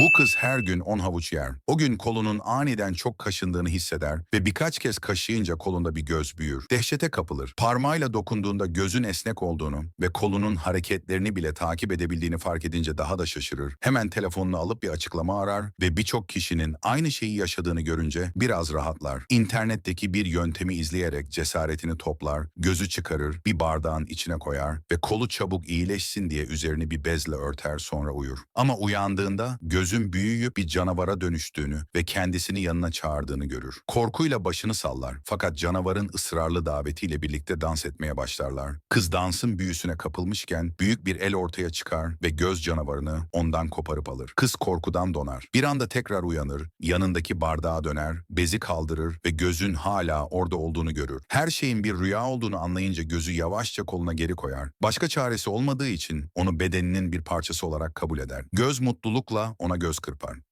Bu kız her gün 10 havuç yer. O gün kolunun aniden çok kaşındığını hisseder ve birkaç kez kaşıyınca kolunda bir göz büyür. Dehşete kapılır. Parmağıyla dokunduğunda gözün esnek olduğunu ve kolunun hareketlerini bile takip edebildiğini fark edince daha da şaşırır. Hemen telefonunu alıp bir açıklama arar ve birçok kişinin aynı şeyi yaşadığını görünce biraz rahatlar. İnternetteki bir yöntemi izleyerek cesaretini toplar, gözü çıkarır, bir bardağın içine koyar ve kolu çabuk iyileşsin diye üzerini bir bezle örter sonra uyur. Ama uyandığında gözün büyüyüp bir canavara dönüştüğünü ve kendisini yanına çağırdığını görür. Korkuyla başını sallar fakat canavarın ısrarlı davetiyle birlikte dans etmeye başlarlar. Kız dansın büyüsüne kapılmışken büyük bir el ortaya çıkar ve göz canavarını ondan koparıp alır. Kız korkudan donar. Bir anda tekrar uyanır, yanındaki bardağa döner, bezi kaldırır ve gözün hala orada olduğunu görür. Her şeyin bir rüya olduğunu anlayınca gözü yavaşça koluna geri koyar. Başka çaresi olmadığı için onu bedeninin bir parçası olarak kabul eder. Göz mutlulukla ona göz kırpar.